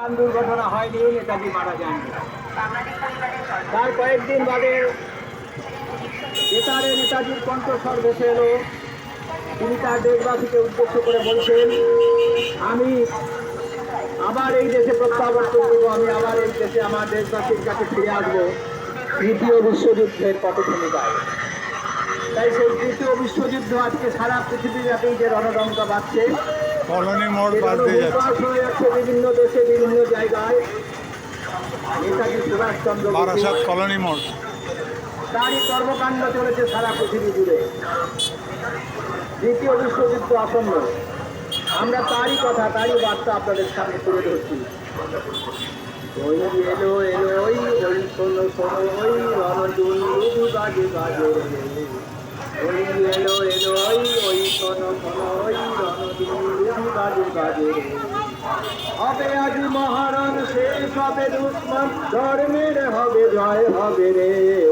প্রাণ দুর্ঘটনা হয়নি নেতাজি মারা যাননি তার কয়েকদিন বাদে বেতারে নেতাজির কণ্ঠস্বর ভেসে এলো। তিনি তার দেশবাসীকে উদ্দেশ্য করে বলছেন, আমি আবার এই দেশে প্রত্যাবর্তন করব, আমি আবার এই দেশে আমার দেশবাসীর কাছে ফিরে আসব। তৃতীয় বিশ্বযুদ্ধের পটভূমিকায় তাই সেই তৃতীয় বিশ্বযুদ্ধ আজকে সারা পৃথিবীব্যাপী যে রণদঙ্কা বাড়ছে কলোনি মোড় বাদ দিয়ে যাচ্ছে। বিভিন্ন দেশে বিভিন্ন জায়গায় বারাসাত কলোনি মোড়। তারই কর্মকাণ্ড চলেছে সারা পৃথিবী জুড়ে। দ্বিতীয় বিশ্বযুদ্ধ আসন্ন। আমরা তারই কথা, তারই বার্তা আপনাদের সামনে তুলে ধরছি। এলো ওই এলো এলো ওই ওই শোনো শোনো ওই রে। হবে আজ মহারণ শেষ হবে দুশ্মন। ধর্মের হবে, জয় হবে রে।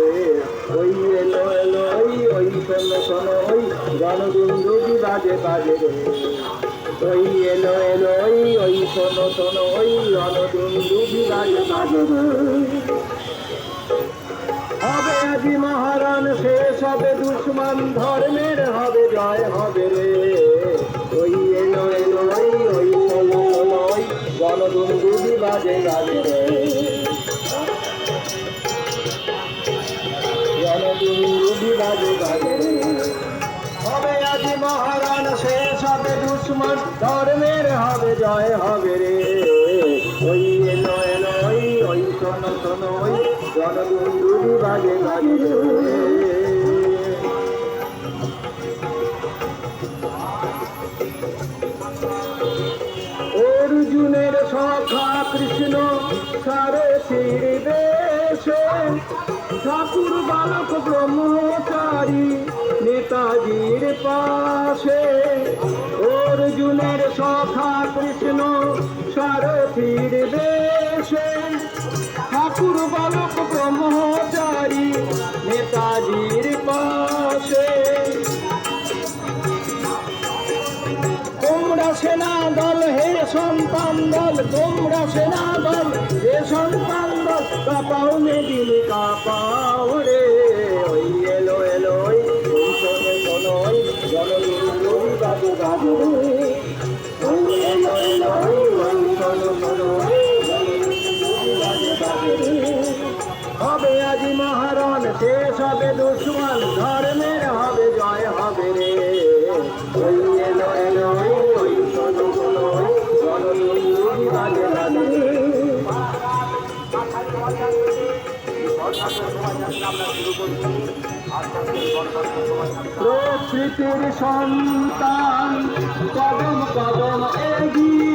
ওই এলো এলো ওই ওই, শোনো শোনো, ওই রণদুন্দুবি বাজে বাজে রে। ওই এলো এলো ওই ওই, শোনো শোনো, ওই রণদুন্দুবি বাজে বাজে রে। হবে আজি মহারণ শেষ হবে দুশ্মন। ধর্মের হবে, জয় হবে রে। হবে আজি শেষ হবে দুশ্মন। ধর্মের হবে, জয় হবে রে। ওই এলো এলো, ওই ওই অর্জুনের সখা কৃষ্ণ সারথীর বেশে ঠাকুর, বালক ব্রহ্মচারী নেতাজির পাশে অর্জুনের সখা কৃষ্ণ সারথীর বেশে ঠাকুর বালক ব্রহ্মচারী নেতাজির পাশে। তোমরা সেনা দল, হে সন্তান দল, তোমরা সেনা দল, হে সন্তান দল, কাপাও মেদিন কাপাও হবে আজি মহারণ শেষ হবে দুশ্মন ধর্মের হবে জয় হবে রে। এলো প্রকৃতির সন্তান। কদম কদম এগিয়ে